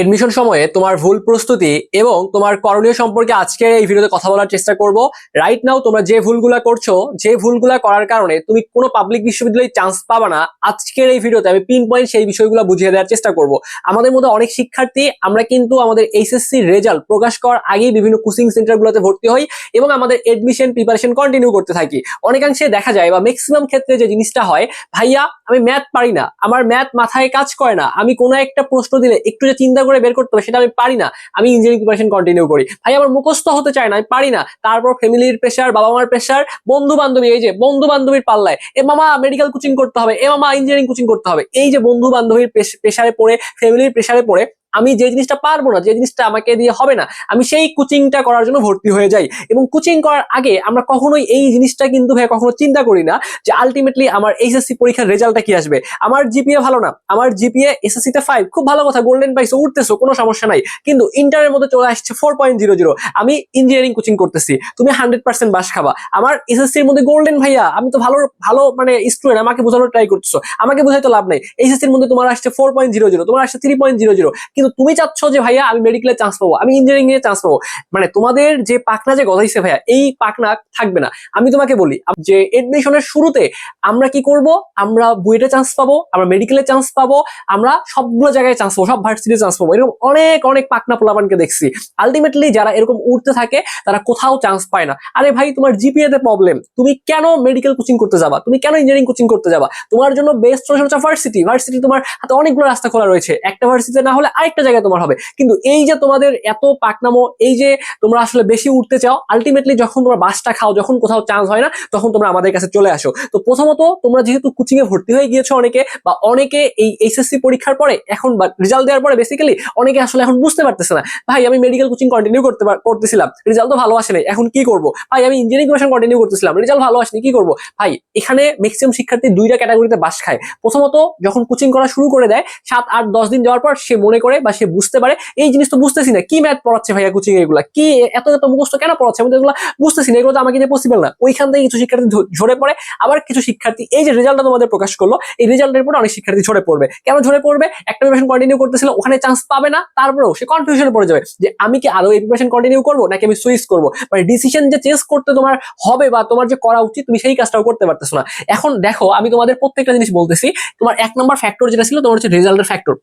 Admission সময়ে তোমার ভুল প্রস্তুতি এবং তোমার করণীয় সম্পর্কে আজকে এই ভিডিওতে কথা বলার চেষ্টা করব। রাইট নাও তোমরা যে ভুলগুলা করছ, যে ভুলগুলা করার কারণে তুমি কোনো পাবলিক বিশ্ববিদ্যালয়ে চান্স পাবা না। আজকের এই ভিডিওতে আমি পিন পয়েন্ট সেই বিষয়গুলো বুঝিয়ে দেওয়ার চেষ্টা করব। আমাদের মধ্যে অনেক শিক্ষার্থী, আমরা কিন্তু আমাদের এইচএসসি রেজাল্ট প্রকাশ করার আগেই বিভিন্ন কোচিং সেন্টারগুলোতে ভর্তি হই এবং আমাদের এডমিশন প্রিপারেশন কন্টিনিউ করতে থাকি। অনেকাংশে দেখা যায় বা ম্যাক্সিমাম ক্ষেত্রে যে জিনিসটা হয়, ভাইয়া আমি ম্যাথ পারি না। আমার ম্যাথ মাথায় কাজ করে না। আমি কোন একটা প্রশ্ন দিলে একটু যে চিন্তা করে বের করতে হবে, সেটা আমি পারি না। আমি ইঞ্জিনিয়ারিং প্রিপারেশন কন্টিনিউ করি। ভাই, আমার মুখস্থ হতে চায় না, আমি পারি না। তারপর ফ্যামিলির প্রেশার বাবা মার প্রেশার বন্ধু বান্ধবী এই যে বন্ধু বান্ধবীর পাল্লায়। এ মামা মেডিকেল কোচিং করতে হবে। এ মামা ইঞ্জিনিয়ারিং কোচিং করতে হবে। এই যে বন্ধু বান্ধবীর প্রেশারে পড়ে ফ্যামিলির প্রেশারে পড়ে আমি যে জিনিসটা পারব না, যে জিনিসটা আমাকে দিয়ে হবে না, আমি সেই কোচিংটা করার জন্য ভর্তি হয়ে যাই। এবং কোচিং করার আগে আমরা কখনোই এই জিনিসটা কিন্তু ভাই কখনো চিন্তা করি না যে আলটিমেটলি আমার এইচএসসি পরীক্ষার রেজাল্টটা কি আসবে। আমার জিপিএ ভালো না, আমার জিপিএ এসএসসি তে ফাইভ খুব ভালো কথা গোল্ডেন পাইছো উঠতেছো, কোনো সমস্যা নাই। কিন্তু ইন্টারের মধ্যে চলে আসছে ফোর পয়েন্ট জিরো জিরো আমি ইঞ্জিনিয়ারিং কোচিং করতেছি, তুমি হান্ড্রেড পার্সেন্ট বাস খাবা। আমার এসএসসির মধ্যে গোল্ডেন ভাইয়া, আমি তো ভালো ভালো মানে স্টুডেন্ট আমাকে বোঝানোর ট্রাই করতেছো। আমাকে বোঝাই তো লাভ নাই। এইচএসসির মধ্যে তোমার আসছে ফোর পয়েন্ট জিরো জিরো তোমার আসছে থ্রি পয়েন্ট জিরো জিরো কিন্তু তুমি চাচ্ছ যে, ভাইয়া, আমি মেডিকেলে চান্স পাবো, আমি ইঞ্জিনিয়ারিং এ চান্স পাবো। মানে তোমাদের যে পাকনা যে গজাইছে ভাইয়া, এই পাকনা থাকবে না। আমি তোমাকে বলি, যে এডমিশনের শুরুতে আমরা কি করব? আমরা বুয়েটে চান্স পাবো, আমরা মেডিকেলে চান্স পাবো, আমরা সবগুলো জায়গায় চান্স পাবো, সব ভার্সিটিতে চান্স পাবো। এরকম অনেক অনেক পাকনা পোলাপানকে দেখছি। আলটিমেটলি যারা এরকম উঠতে থাকে, তারা কোথাও চান্স পায় না। আরে ভাই, তোমার জিপিএ তে প্রবলেম তুমি কেন মেডিকেল কোচিং করতে যাবা? তুমি কেন ইঞ্জিনিয়ারিং কোচিং করতে যাবা? তোমার জন্য বেস্ট সলিউশন হচ্ছে ভার্সিটি ভার্সিটি তোমার হাতে অনেকগুলো রাস্তা খোলা রয়েছে। একটা ভার্সিটিতে না হলে আরেকটা জায়গায় তোমার হবে। কিন্তু এই যে তোমাদের এত পাকনামো, এই যে তোমরা আসলে বেশি উঠতে চাও আলটিমেটলি যখন তোমরা বাসটা খাও, যখন কোথাও চান্স হয় না, তখন তোমরা আমাদের কাছে চলে আসো। তো প্রথমত তোমরা যেহেতু কোচিং এ ভর্তি হয়ে গিয়েছো অনেকে, বা অনেকে এই এইচএসসি পরীক্ষার পরে এখন, বা রেজাল্ট দেওয়ার পরে বেসিক্যালি অনেকে আসলে এখন বুঝতে পারতেছে না, ভাই, আমি মেডিকেল কোচিং কন্টিনিউ করতে করতেছিলাম রেজাল্ট তো ভালো আসেনি, এখন কি করব? ভাই, আমি ইঞ্জিনিয়ারিং কোচিং কন্টিনিউ করতেছিলাম রেজাল্ট ভালো আসেনি, কি করব? ভাই, এখানে ম্যাক্সিমাম শিক্ষার্থী দুইটা ক্যাটাগরিতে বাস খায়। প্রথমত যখন কোচিং করা শুরু করে দেয়, সাত, আট, দশ দিন যাওয়ার পর সে মনে করে বা সে বুঝতে পারে, এই জিনিস তো বুঝতেছি না। কি ম্যাথ পড়াচ্ছে ভাইয়া কোচিং এগুলা? কি এত এত মুখস্থ কেন পড়াচ্ছে? আমি তো এগুলো বুঝতেছি না, এগুলো তো আমাকে পসিবল না। ওইখান থেকে কিছু শিক্ষার্থী ঝরে পড়ে, আবার কিছু শিক্ষার্থী, এই যে রেজাল্টটা তোমাদের প্রকাশ করল, এই রেজাল্টের পরে অনেক শিক্ষার্থী ঝরে পড়বে। কেন ঝরে পড়বে? একটা প্রিপারেশন কন্টিনিউ করতেছিল, ওখানে চান্স পাবে না, তারপরেও সে কনফিউশনে পড়ে যাবে যে আমি কি আরও এই প্রিপারেশন কন্টিনিউ করব, নাকি আমি সুইচ করব? মানে ডিসিশন যে চেঞ্জ করতে তোমার হবে বা তোমার যে করা উচিত, তুমি সেই কাজটাও করতে পারতেছো না। এখন দেখো, আমি তোমাদের প্রত্যেকটা জিনিস বলতেছি, তোমার এক নম্বর ফ্যাক্টর যেটা ছিল, তোমার হচ্ছে রেজাল্টের ফ্যাক্টর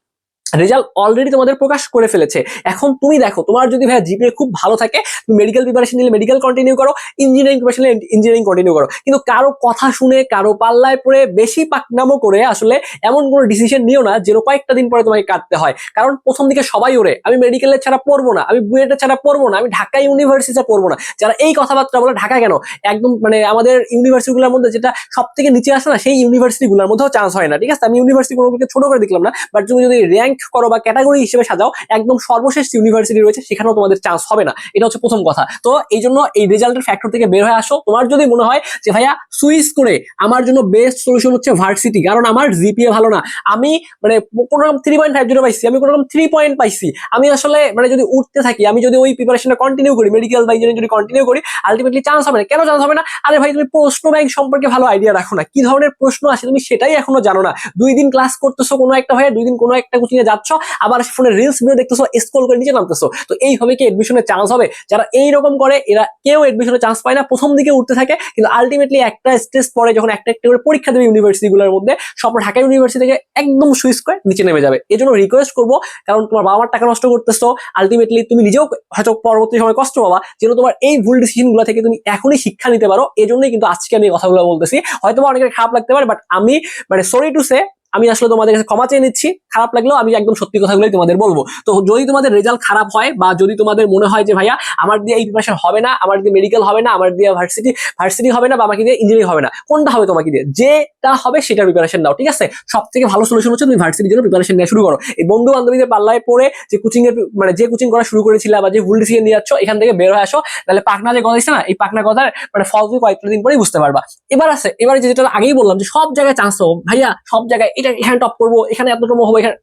রেজাল্ট অলরেডি তোমাদের প্রকাশ করে ফেলেছে। এখন তুমি দেখো, তোমার যদি ভাইয়া জিপিএ খুব ভালো থাকে, তুমি মেডিকেল প্রিপারেশন নিলে মেডিকেল কন্টিনিউ করো ইঞ্জিনিয়ারিং প্রিপারেশন নিলে ইঞ্জিনিয়ারিং কন্টিনিউ করো। কিন্তু কারও কথা শুনে, কারও পাল্লায় পড়ে বেশি পাকনামো করে আসলে এমন কোনো ডিসিশন নিও না, যেন কয়েকটা দিন পরে তোমাকে কাটতে হয়। কারণ প্রথম দিকে সবাই ওরে, আমি মেডিকেলের ছাড়া পড়ব না, আমি বুয়েটের ছাড়া পড়ব না, আমি ঢাকা ইউনিভার্সিটিতে পড়ব না। যারা এই কথাবার্তা বলে, ঢাকা কেন? একদম মানে আমাদের ইউনিভার্সিটিগুলোর মধ্যে যেটা সব থেকে নিচে আসে না, সেই ইউনিভার্সিটিগুলোর মধ্যেও চান্স হয় না, ঠিক আছে? আমি ইউনিভার্সিটি কোনোকে ছোট করে দেখলাম না বাট তুমি যদি র্যাঙ্ক করো বা ক্যাটাগরি হিসেবে সাজাও, একদম সর্বশেষ ইউনিভার্সিটি রয়েছে সেখানেও তোমাদের চান্স হবে না। এটা হচ্ছে প্রথম কথা। তো এই জন্য এই রেজাল্টের ফ্যাক্টর থেকে বের হয়ে আসো। তোমার যদি মনে হয় যে ভাইয়া সুইচ করে আমার জন্য বেস্ট সলিউশন হচ্ছে ভার্সিটি কারণ আমার জিপিএ ভালো না। আমি মানে কোনো রকম থ্রি পয়েন্ট ফাইভ জিরো পাইছি, আমি কোনো রকম থ্রি পয়েন্ট পাইছি। আমি আসলে মানে যদি উঠতে থাকি, আমি যদি ওই প্রিপারেশনটা কন্টিনিউ করি মেডিকেল বা ইঞ্জিনিয়ারিং যদি কন্টিনিউ করি আলটিমেটলি চান্স হবে না। কেন চান্স হবে না? আরে ভাই, তুমি প্রশ্ন ব্যাংক সম্পর্কে ভালো আইডিয়া রাখো না। কি ধরনের প্রশ্ন আসে তুমি সেটাই এখনও জানো না। দুই দিন ক্লাস করতেছো কোনো একটা হয়ে দুই দিন কোনো একটা কোচিং এ যাচ্ছ, আবার ফোনে রিলস ভিডিও দেখতেছো স্ক্রল করে নিচে নামতেছো। তো এইভাবে কি এডমিশনের চান্স হবে? যারা এইরকম করে, এরা কেউ এডমিশনের চান্স পায় না, প্রথম দিকে উঠতে থাকে, কিন্তু আলটিমেটলি একটা স্টেজ পরে যখন একটা একটা করে পরীক্ষা দেবে ইউনিভার্সিটিগুলোর মধ্যে সব ঢাকা ইউনিভার্সিটি থেকে একদম সুইচ করে নিচে নেমে যাবে। এই জন্য রিকোয়েস্ট করব, কারণ তোমার বাবা টাকা নষ্ট করতেছো আলটিমেটলি তুমি নিজেও হয়তো পরবর্তী সময় কষ্ট পাবা, যেন তোমার এই ভুল ডিসিশনগুলো থেকে তুমি এখনই শিক্ষা নিতে পারো। এই জন্যই কিন্তু আজকে আমি এই কথাগুলো বলতেছি। হয়তো অনেকের খারাপ লাগতে পারে বাট আমি মানে সরি টু সে আমি আসলে তোমাদের কাছে ক্ষমা চেয়ে নিচ্ছি, খারাপ লাগলেও আমি একদম সত্যি কথাগুলোই তোমাদের বলব। তো যদি তোমাদের রেজাল্ট খারাপ হয় বা যদি তোমাদের মনে হয় যে ভাইয়া আমার দিয়ে এই প্রিপারেশন হবে না, আমার দিয়ে মেডিকেল হবে না, আমার দিয়ে ভার্সিটি ভার্সিটি হবে না বা আমাকে দিয়ে ইঞ্জিনিয়ারিং হবে না, কোনটা হবে তোমাকে দিয়ে? যেটা হবে সেটা প্রিপারেশন নাও ঠিক আছে? সব থেকে ভালো সলিউশন হচ্ছে তুমি ভার্সিটির জন্য প্রিপারেশন নেওয়া শুরু করো। এই বন্ধু বান্ধবীদের পাল্লায় পড়ে যে কোচিং এর মানে যে কোচিং করা শুরু করেছিল বা যে ভুল ডিসিশন নিয়ে যাচ্ছ, এখান থেকে বের হয়ে আসো। তাহলে পাকনা যে কথা না, এই পাকনা কথার মানে ফল তুমি কয়েকটা দিন পরেই বুঝতে পারবা। এবার আছে, এবার যেটা আগেই বললাম যে সব জায়গায় চান্স পাবো ভাইয়া সব জায়গায় এটা এখানে টপ করব এখানে এতটুকু হব এখানে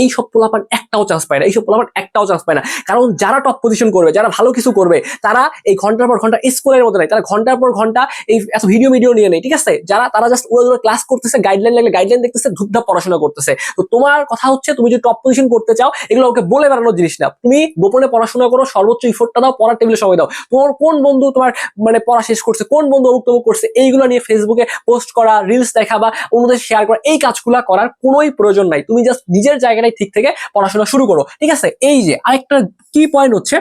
এই সব পোলাপান একটাও চান্স পায় না এই সব পোলাপান একটাও চান্স পায় না। কারণ যারা টপ পজিশন করবে, যারা ভালো কিছু করবে, তারা এই ঘণ্টার পর ঘণ্টা স্কুলের মতো নাই। তারা ঘণ্টার পর ঘণ্টা এই এত ভিডিও ভিডিও নিয়ে নেই, ঠিক আছে? যারা, তারা জাস্ট উড়ে উড়ে ক্লাস করতেছে গাইডলাইন লাগলে গাইডলাইন দেখতেছে, ধূপধাপ পড়াশোনা করতেছে। তো তোমার কথা হচ্ছে, তুমি যদি টপ পজিশন করতে চাও, এগুলো ওকে বলে বেড়ানোর জিনিস না। তুমি গোপনে পড়াশোনা করো, সর্বোচ্চ ইফোর্টটা দাও, পড়ার টেবিলে সময় দাও। তোমার কোন বন্ধু তোমার মানে পড়া শেষ করছে, কোন বন্ধু অমুক তমুক করছে, এইগুলো নিয়ে ফেসবুকে পোস্ট করা রিলস দেখা বা অন্যদের শেয়ার করা, এই কাজগুলো করার কোনোই প্রয়োজন নাই। তুমি জাস্ট নিজের জায়গাটাই ঠিক থেকে পড়াশোনা শুরু করো। ঠিক আছে? এই যে আরেকটা কি পয়েন্ট হচ্ছে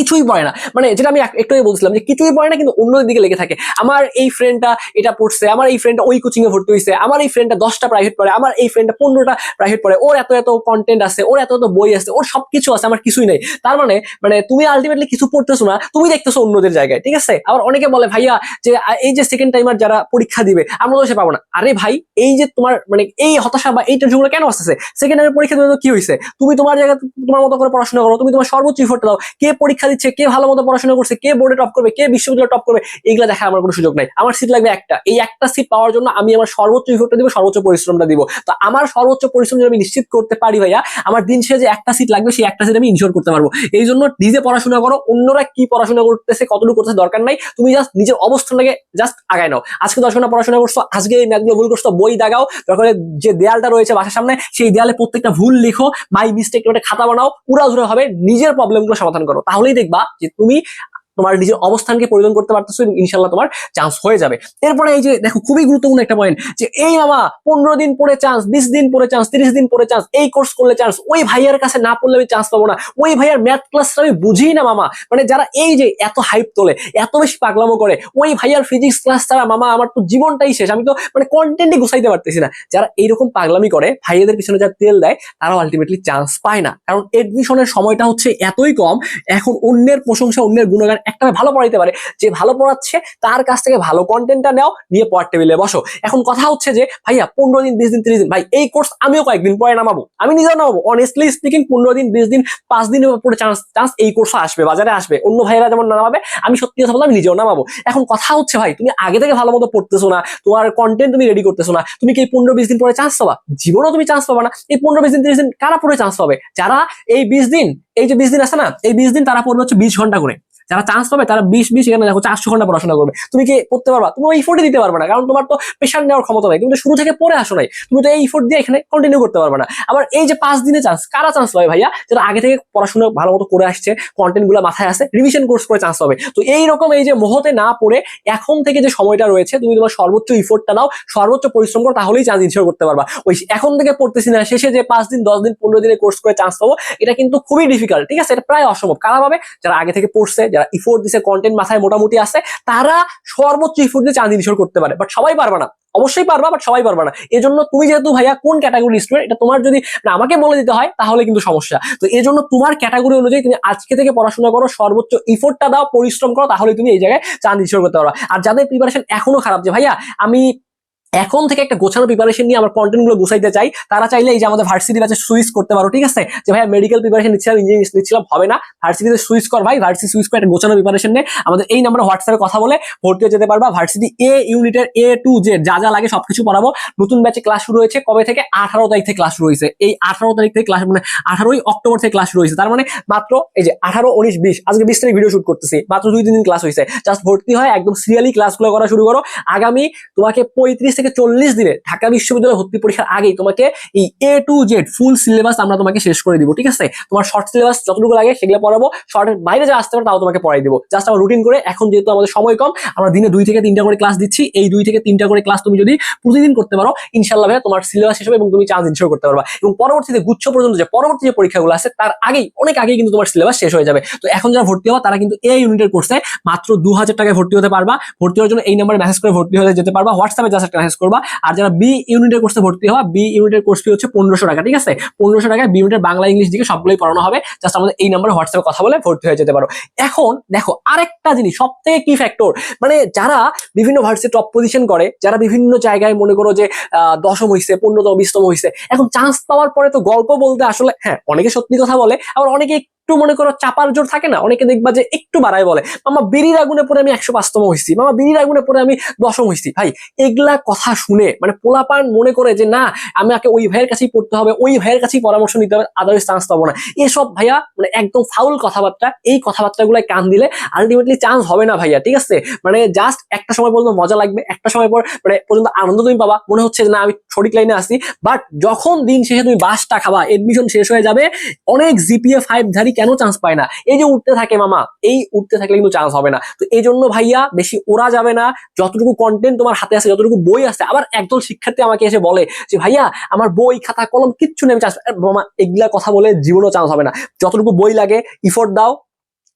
কিছুই পড়ে না। মানে যেটা আমি একটু বলছিলাম যে কিছুই পড়ে না, কিন্তু অন্য দিকে লেগে থাকে। আমার এই ফ্রেন্ডটা এটা পড়ছে, আমার এই ফ্রেন্ডটা ওই কোচিং এ ভর্তি হয়েছে আমার এই ফ্রেন্ডটা দশটা প্রাইভেট পড়ে, আমার এই ফ্রেন্ডটা পনেরোটা প্রাইভেট পড়ে, ওর এত এত কন্টেন্ট আছে, ওর এত এত বই আছে, ওর সবকিছু আছে, আমার কিছুই নেই। তার মানে মানে তুমি আলটিমেটলি কিছু পড়তেছো না, তুমি দেখতেছো অন্যদের জায়গায়, ঠিক আছে? আবার অনেকে বলে, ভাইয়া, যে এই যে সেকেন্ড টাইমার যারা পরীক্ষা দিবে আমরা তো সে পাবো না। আরে ভাই, এই যে তোমার মানে এই হতাশা বা এই টেনশনগুলো কেন আসতেছে? সেকেন্ড টাইমের পরীক্ষা দিলে তো কি হয়েছে তুমি তোমার জায়গায় তোমার মতো করে পড়াশোনা করো, তুমি তোমার সর্বোচ্চ ইফোর্ট দাও। কে পরীক্ষা দিচ্ছে, কে ভালো মতো পড়াশোনা করছে, কে বোর্ডে টপ করবে, কে বিশ্ববিদ্যালয়ে টপ করবে এইগুলো দেখার আমার কোনো সুযোগ নাই। আমার সিট লাগবে একটা। এই একটা সিট পাওয়ার জন্য আমি আমার সর্বোচ্চ ইফোর্টটা দিব, সর্বোচ্চ পরিশ্রমটা দিব। তো আমার সর্বোচ্চ পরিশ্রম যদি আমি নিশ্চিত করতে পারি ভাইয়া, আমার দিন শেষে যে একটা সিট লাগবে, সেই একটা সিট আমি ইনশোর করতে পারব। এই জন্য নিজে পড়াশোনা করো, অন্যরা কি পড়াশোনা করতেছে, কতটুকু করতেছে দরকার নাই। তুমি জাস্ট নিজের অবস্থানটাকে জাস্ট আগায় নাও। আজকে দশ ঘণ্টা পড়াশোনা করছ, আজকে এই ম্যাথগুলো ভুল করছ, বই দাগাও, তারপরে যে দেয়ালটা রয়েছে বাসার সামনে, সেই দেয়ালে প্রত্যেকটা ভুল লিখো বাই মিস্টেক খাতা বানাও, উড়াধুরা হবে নিজের প্রবলেমগুলো সমাধান করো। তাহলেই দেখবা যে তুমি তোমার নিজের অবস্থানকে পরিবর্তন করতে পারতেছো ইনশাল্লাহ তোমার চান্স হয়ে যাবে। এরপরে এই যে, দেখো, খুবই গুরুত্বপূর্ণ একটা পয়েন্ট যে, এই মামা পনেরো দিন পরে চান্স বিশ দিন পরে চান্স তিরিশ দিন পরে চান্স এই কোর্স করলে চান্স ওই ভাইয়ার কাছে না পড়লে আমি চান্স পাবো না। ওই ভাইয়ার ম্যাথ ক্লাসটা আমি বুঝি না, মামা। মানে যারা এই যে, এত হাইপ তোলে, এত বেশি পাগলামো করে, ওই ভাইয়ার ফিজিক্স ক্লাস ছাড়া, মামা, আমার তো জীবনটাই শেষ। আমি তো মানে কন্টেন্টই গুছাইতে পারতেছি না। যারা এইরকম পাগলামি করে, ভাইয়াদের পিছনে যারা তেল দেয়, তারাও আলটিমেটলি চান্স পায় না। কারণ এডমিশনের সময়টা হচ্ছে এতই কম, এখন অন্যের প্রশংসা, অন্যের গুণগান একটা ভালো পড়াইতে পারে, যে ভালো পড়াচ্ছে তার কাছ থেকে ভালো কন্টেন্টটা নাও, নিয়ে পড়ার টেবিলে বসো। এখন কথা হচ্ছে যে, ভাইয়া, পনেরো দিন, বিশ দিন, ত্রিশ দিন, ভাই, এই কোর্স আমিও কয়েকদিন পরে নামাবো। আমি নিজেও নামাবো। অনেস্টলি স্পিকিং পনেরো দিন, বিশ দিন, পাঁচ দিন পরে চান্স চান্স এই কোর্স আসবে, বাজারে আসবে। অন্য ভাইয়েরা যেমন নামাবে, আমি সত্যি কথা বললাম নিজেও নামাবো। এখন কথা হচ্ছে, ভাই, তুমি আগে থেকে ভালো মতো পড়তেছো না, তোমার কন্টেন্ট তুমি রেডি করতেছো না, তুমি কি এই পনেরো, বিশ দিন পরে চান্স পাবা? জীবনেও তুমি চান্স পাবা না। এই পনেরো, বিশ দিন, ত্রিশ দিন কারা পরে চান্স পাবে? যারা এই বিশ দিন, এই যে বিশ দিন আছে না, এই বিশ দিন তারা পড়বে হচ্ছে বিশ ঘণ্টা করে। যারা চান্স পাবে তারা বিশ বিশ এখানে দেখো চারশো ঘণ্টা পড়াশোনা করবে। তুমি কি করতে পারবা? তুমি ওই ইফোর্টে দিতে পারবে না, কারণ তোমার তো প্রেশার নেওয়ার ক্ষমতা নাই। তুমি তো শুরু থেকে পড়ে আসো নাই। তুমি তো এই ইফোর্ট দিয়ে এখানে কন্টিনিউ করতে পারবে না। আবার এই যে পাঁচ দিনে চান্স কারা চান্স পাবে ভাইয়া? যারা আগে থেকে পড়াশোনা ভালো মতো করে আসছে কন্টেন্টগুলো মাথায় আসে রিভিশন কোর্স করে চান্স পাবে। তো এইরকম এই যে মোহতে না পড়ে এখন থেকে যে সময়টা রয়েছে, তুমি তোমার সর্বোচ্চ ইফোর্টটা নাও, সর্বোচ্চ পরিশ্রম করো, তাহলেই চান্স ইনশোর করতে পারবা। ওই এখন থেকে পড়তেছি না, শেষে যে পাঁচ দিন, দশ দিন, পনেরো দিনে কোর্স করে চান্স পাবো, এটা কিন্তু খুবই ডিফিকাল্ট ঠিক আছে? এটা প্রায় অসম্ভব। কারা পাবে? যারা আগে থেকে পড়ছে ইফোর্ট দিছে কন্টেন্ট মাথায় মোটামুটি আছে, তারা সর্বোচ্চ ইফোর্ট দিয়ে চান্স ইনশোর করতে পারে। বাট সবাই পারবে না। অবশ্যই পারবা বাট সবাই পারবে না। এই জন্য তুমি যেহেতু ভাইয়া কোন ক্যাটাগরি স্টুডেন্ট এটা তোমার যদি আমাকে বলে দিতে হয়, তাহলে কিন্তু সমস্যা। তো এই জন্য তোমার ক্যাটাগরি অনুযায়ী তুমি আজকে থেকে পড়াশোনা করো, সর্বোচ্চ ইফোর্টটা দাও, পরিশ্রম করো তাহলে তুমি এই জায়গায় চান্স ইনশোর করতে পারবা। আর যাদের প্রিপারেশন এখনও খারাপ যে, ভাইয়া, আমি এখন থেকে একটা গোছানো প্রিপারেশন নিয়ে আমার কন্টেন্টগুলো গুছাইতে চাই। তারা চাইলে এই যে আমাদের ভার্সিটি ব্যাচে সুইচ করতে পারো, ঠিক আছে? যে ভাই মেডিকেল প্রিপারেশন নিচ্ছিলাম ইঞ্জিনিয়ারিং নিচ্ছিলাম, হবে না। ভার্সিটিতে সুইচ কর ভাই ভার্সিটি সুইচ করে একটা গোছানো প্রিপারেশন নিয়ে আমাদের এই নাম্বারে হোয়াটসঅ্যাপে কথা বলে ভর্তি হয়ে যেতে পারবা। ভার্সিটি এ ইউনিটের এ টু জে যা যা লাগে সবকিছু পড়াবো। নতুন ব্যাচে ক্লাস শুরু হয়েছে কবে থেকে? আঠারো তারিখ থেকে ক্লাস শুরু হয়েছে। এই আঠারো তারিখ থেকে ক্লাস মানে আঠারোই অক্টোবর থেকে ক্লাস শুরু হয়েছে। তার মানে মাত্র এই যে আঠারো, উনিশ, বিশ, আজকে বিশ তারিখ ভিডিও শুট করতেছি। মাত্র দুই, তিন দিন ক্লাস হয়েছে। জাস্ট ভর্তি হয়, একদম সিরিয়ালি ক্লাসগুলো করা শুরু করো। আগামী তোমাকে পঁয়ত্রিশ থেকে চল্লিশ দিনে ঢাকা বিশ্ববিদ্যালয় ভর্তি পরীক্ষার আগেই তোমাকে এই A to Z full syllabus আমরা তোমাকে শেষ করে দিব, ঠিক আছে? তোমার শর্ট সিলেবাস যতটুকু লাগে সেগুলো পড়াবো শর্টের বাইরে যা আসতে পারে তাও তোমাকে পড়াই দিব। জাস্ট আমার রুটিন করে, এখন যেহেতু আমাদের সময় কম, আমরা দিনে দুই থেকে তিনটা করে ক্লাস দিচ্ছি, এই দুই থেকে তিনটা করে ক্লাস তুমি যদি প্রতিদিন করতে পারো ইনশাল্লাহ ভাইয়া তোমার সিলেবাস শেষ হবে এবং তুমি চান্স ইনশোর করতে পারবা। এবং পরবর্তীতে গুচ্ছ পর্যন্ত যে পরবর্তী যে পরীক্ষাগুলো আছে, তার আগেই, অনেক আগেই কিন্তু তোমার সিলেবাস শেষ হয়ে যাবে। তো এখন যারা ভর্তি হওয়া তারা কিন্তু এই ইউনিটের কোর্সে মাত্র দু হাজার টাকায় ভর্তি হতে পারবা। ভর্তি হওয়ার জন্য এই নাম্বারে মেসেজ করে ভর্তি হয়ে যেতে পারবা। হোয়াটসঅ্যাপে জাস্ট একটা মেসেজ করবা। আর যারা বি ইউনিটের কোর্সে ভর্তি হওয়া বি ইউনিটের কোর্স ফি হচ্ছে পনেরোশো টাকা, ঠিক আছে? পনেরোশো টাকায় বি ইউনিটের বাংলা ইংলিশ দিকে সবগুলোই পড়ানো হবে। জাস্ট আমাদের এই নাম্বারে হোয়াটসঅ্যাপে কথা বলে ভর্তি হয়ে যেতে পারো। এখন দেখো, আরেকটা জিনিস সব থেকে কি ফ্যাক্টর মানে যারা বিভিন্ন ভার্সিটি টপ পজিশন করে, যারা বিভিন্ন জায়গায় মনে করো যে দশম হয়েছে পনেরোতম, বিশতম হয়েছে এখন চান্স পাওয়ার পরে তো গল্প বলতে আসলে হ্যাঁ অনেকে সত্যি কথা বলে, আবার অনেকে একটু মনে করো চাপার জোর থাকে না, অনেকে দেখবা যে একটু বাড়ায় বলে, মামা বিড়ির আগুনে পরে আমি একশো পাঁচতম হয়েছি মামা বিড়ির আগুনে পরে আমি দশম হয়েছি ভাই, এগুলা কথা শুনে মানে পোলাপান মনে করে যে, না আমাকে ওই ভাইয়ের কাছেই পড়তে হবে, ওই ভাইয়ের কাছেই পরামর্শ নিতে হবে আদার্স চান্স পাবো না। এসব ভাইয়া মানে একদম ফাউল কথাবার্তা, এই কথাবার্তাগুলো কান দিলে আলটিমেটলি চান্স হবে না ভাইয়া, ঠিক আছে? মানে জাস্ট একটা সময় পর্যন্ত মজা লাগবে, একটা সময় পর মানে পর্যন্ত আনন্দ তুমি পাবা, মনে হচ্ছে যে, না, আমি সঠিক লাইনে আসি বাট যখন দিন শেষে তুমি বাসটা খাবা এডমিশন শেষ হয়ে যাবে, অনেক জিপিএ ফাইভ ধারী কেন চান্স পায় না? এই যে উঠতে থাকে মামা, এই উঠতে থাকলে কিন্তু চান্স হবে না। তো এই জন্য ভাইয়া, বেশি ওরা যাবে না, যতটুকু কন্টেন্ট তোমার হাতে আছে যতটুকু বই আছে আবার একদল শিক্ষার্থী আমাকে এসে বলে যে, ভাইয়া, আমার বই, খাতা, কলম কিচ্ছু নেই চান্স মামা, এগুলা কথা বলে জীবনও চান্স হবে না। যতটুকু বই লাগে ইফোর্ট দাও,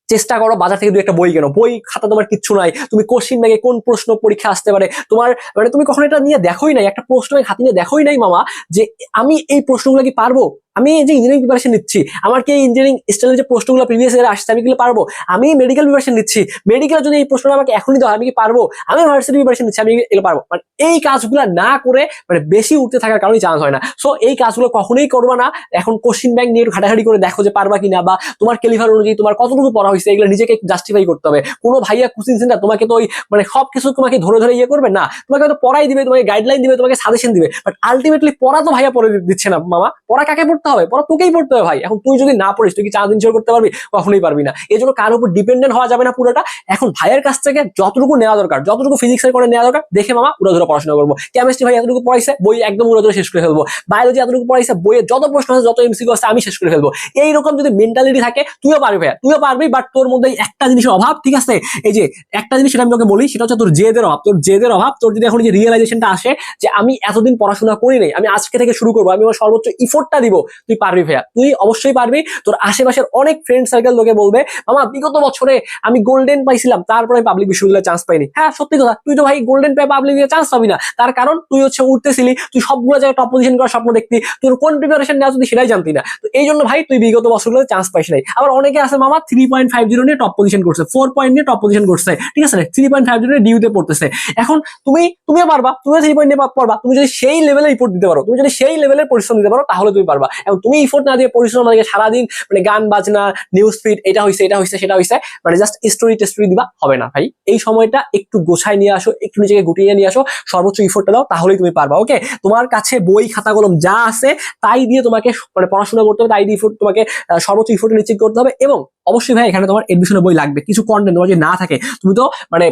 চেষ্টা করো, বাজার থেকে দু একটা বই কেনো। বই, খাতা তোমার কিচ্ছু নাই, তুমি কোশ্চিন ব্যাগে কোন প্রশ্ন পরীক্ষা আসতে পারে? তোমার মানে তুমি কখনো এটা নিয়ে দেখোই নাই, একটা প্রশ্ন হাতে নিয়ে দেখোই নাই মামা, যে আমি এই প্রশ্নগুলো কি পারব? আমি যে ইঞ্জিনিয়ারিং প্রিপারেশন নিচ্ছি, আমার কি ইঞ্জিনিয়ারিং স্টাইলের যে প্রশ্নগুলো প্রিভিয়াস ইয়ার আসছে, আমি কি পারব? আমি মেডিকেল প্রিপারেশন নিচ্ছি মেডিকেল যদি এই প্রশ্নটা আমাকে এখনই দেওয়া আমি কি পারব? আমি ভার্সিটি প্রিপারেশন নিচ্ছি, আমি এগুলো পারব? মানে এই কাজগুলো না করে মানে বেশি উঠতে থাকার কারণে চান্স হয় না। সো এই কাজগুলো কখনোই করবা না। এখন কোশ্চিন ব্যাংক নিয়ে ঘাটাঘাটি করে দেখো যে পারবা কিনা বা তোমার ক্যালিফার অনুযায়ী তোমার কতটুকু পড়া হয়েছে, এগুলো নিজেকে জাস্টিফাই করতে হবে। কোনো ভাইয়া কোচিং সেন্টার তোমাকে তো ওই মানে সব কিছু তোমাকে ধরে ধরে ইয়ে করবে না। তোমাকে হয়তো পড়াই দিবে, তোমাকে গাইডলাইন দিবে, তোমাকে সাজেশন দিবে। বাট আলটিমেটলি পড়া তো ভাইয়া পড়ে দিচ্ছে না, মামা। পড়া কাকে পড়তে হবে পড়া তোকেই পড়তে হবে ভাই। এখন তুই যদি না পড়িস, তুই কি চার দিন করতে পারবি? কখনোই পারবি না। এই জন্য কার উপর ডিপেন্ডেন্ট হওয়া যাবে না পুরোটা। এখন ভাইয়ের কাছ থেকে যতটুকু নেওয়া দরকার, যতটুকু ফিজিক্সের করে নেওয়া দরকার, দেখে মামা উড়া ধরে পড়াশোনা করব। কেমিস্ট্রি ভাই এতটুকু পড়াইছে, বই একদম উড়া ধরে শেষ করে ফেলব। বায়োলজি এতটুকু পড়াইছে বইয়ের যত প্রশ্ন আছে, যত এমসিকিউ আছে, আমি শেষ করে ফেলব। এইরকম যদি মেন্টালিটি থাকে, তুইও পারবি ভাইয়া, তুইও পারবি বাট তোর মধ্যে একটা জিনিসের অভাব, ঠিক আছে? এই যে একটা জিনিস সেটা আমি তোকে বলি, সেটা হচ্ছে তোর জেদের অভাব। তোর জেদের অভাব, তোর যদি এখন যে রিয়েলাইজেশনটা আসে, যে আমি এতদিন পড়াশোনা করি নাই, আমি আজকে থেকে শুরু করব, আমি আমার সর্বোচ্চ ইফোর্টটা দিব তুই পারবি ভাইয়া। তুই অবশ্যই পারবি। তোর আশেপাশের অনেক ফ্রেন্ড সার্কেল লোকে বলবে, মামা, বিগত বছরে আমি গোল্ডেন পাইছিলাম, তারপরে আমি পাবলিক বিশ্ববিদ্যালয়ে চান্স পাইনি। হ্যাঁ সত্যি কথা, তুই তো ভাই গোল্ডেন পেয়ে পাবলিক চান্স পাবি না। তার কারণ, তুই হচ্ছে উঠতেছিলি তুই সবগুলো জায়গায় টপ পজিশন করার স্বপ্ন দেখতি, তোর কোন প্রিপারেশন নেওয়া তুই সেটাই জানতি না। তো এই জন্য ভাই, তুই বিগত বছরগুলোতে চান্স পাইস নাই। আবার অনেকে আছে, মামা থ্রি পয়েন্ট ফাইভ জিরো নিয়ে টপ পজিশন করছে ফোর পয়েন্ট নিয়ে টপ পজিশন করছে। ঠিক আছে থ্রি পয়েন্ট ফাইভ জিরো ডিউতে পড়তেছে। এখন তুমি, তুমিও পারবা, তুমিও থ্রি পয়েন্ট নিয়ে পারবা তুমি যদি সেই লেভেলে ইফোর্ট দিতে পারো, তুমি যদি সেই লেভেলের পরিশ্রম দিতে পারো, তাহলে তুমি পারবা। এবং তুমি ইফোর্ট না দিয়ে পরিশ্রম না দিয়ে সারাদিন মানে গান বাজনা নিউজ ফিড এটা হয়েছে এটা হয়েছে সেটা হয়েছে মানে জাস্ট স্টোরি টেস্টোরি দিবা, হবে না ভাই। এই সময়টা একটু গোছায় নিয়ে আসো, একটু নিজেকে গুটিয়ে নিয়ে আসো, সর্বোচ্চ ইফোর্টটা দাও, তাহলেই তুমি পারবা ওকে তোমার কাছে বই, খাতা, কলম যা আছে, তাই দিয়ে তোমাকে মানে পড়াশোনা করতে হবে, তাই দিয়ে ইফোর্ট তোমাকে সর্বোচ্চ ইফোর্ট নিশ্চিত করতে হবে এবং অবশ্যই ভাই এখানে তোমার এডমিশনের বই লাগবে, কিছু কন্টেন্ট তোমার যদি না থাকে, তুমি তো মানে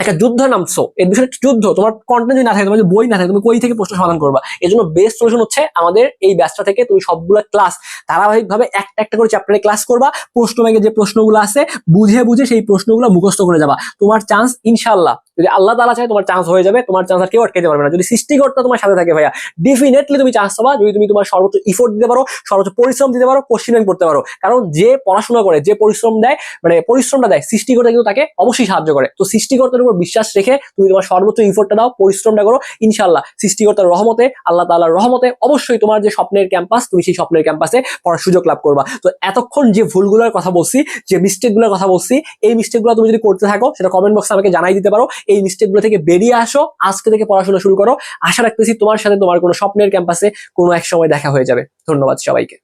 একটা যুদ্ধ নামছো এডমিশন যুদ্ধ, তোমার কন্টেন্ট যদি না থাকে, তোমার বই না থাকে, তুমি কই থেকে প্রশ্ন সমাধান করবা? এই জন্য বেস্ট সলিউশন হচ্ছে আমাদের এই ব্যাচটা থেকে তুমি সবগুলো ক্লাস ধারাবাহিকভাবে একটা একটা করে চ্যাপ্টারে ক্লাস করবা প্রশ্ন ব্যাংকে যে প্রশ্নগুলো আছে, বুঝে বুঝে সেই প্রশ্নগুলো মুখস্থ করে যাবা। তোমার চান্স ইনশাল্লাহ যদি আল্লাহ তালা চায় তোমার চান্স হয়ে যাবে, তোমার চান্স আর কেউ আটকাতে পারবে না। যদি সৃষ্টিকর্তা তোমার সাথে থাকে ভাইয়া ডেফিনেটলি তুমি চান্স পাবা। যদি তুমি তোমার সর্বোচ্চ ইফোর্ট দিতে পারো, সর্বোচ্চ পরিশ্রম দিতে পারো কোশ্চিন করতে পারো। কারণ যে পড়াশোনা করে, যে পরিশ্রম দেয় মানে পরিশ্রমটা দেয়, সৃষ্টিকর্তা কিন্তু তাকে অবশ্যই সাহায্য করে। তো সৃষ্টিকর্তার উপর বিশ্বাস রেখে তুমি তোমার সর্বোচ্চ ইফোর্টটা দাও, পরিশ্রমটা করো ইনশাল্লাহ সৃষ্টিকর্তার রহমতে, আল্লাহ তাআলার রহমতে অবশ্যই তোমার যে স্বপ্নের ক্যাম্পাস তুমি সেই স্বপ্নের ক্যাম্পাসে পড়ার সুযোগ লাভ করবা। তো এতক্ষণ যে ভুলগুলোর কথা বলছি, যে মিস্টেকগুলোর কথা বলছি, এই মিস্টেকগুলো তুমি যদি করতে থাকো, সেটা কমেন্ট বক্সে আমাকে জানাই দিতে পারো। এই মিস্টেকগুলো থেকে বেরিয়ে আসো, আজকে থেকে পড়াশোনা শুরু করো। আশা রাখতেছি তোমার সাথে তোমার কোনো স্বপ্নের ক্যাম্পাসে কোনো এক সময় দেখা হয়ে যাবে। ধন্যবাদ সবাইকে।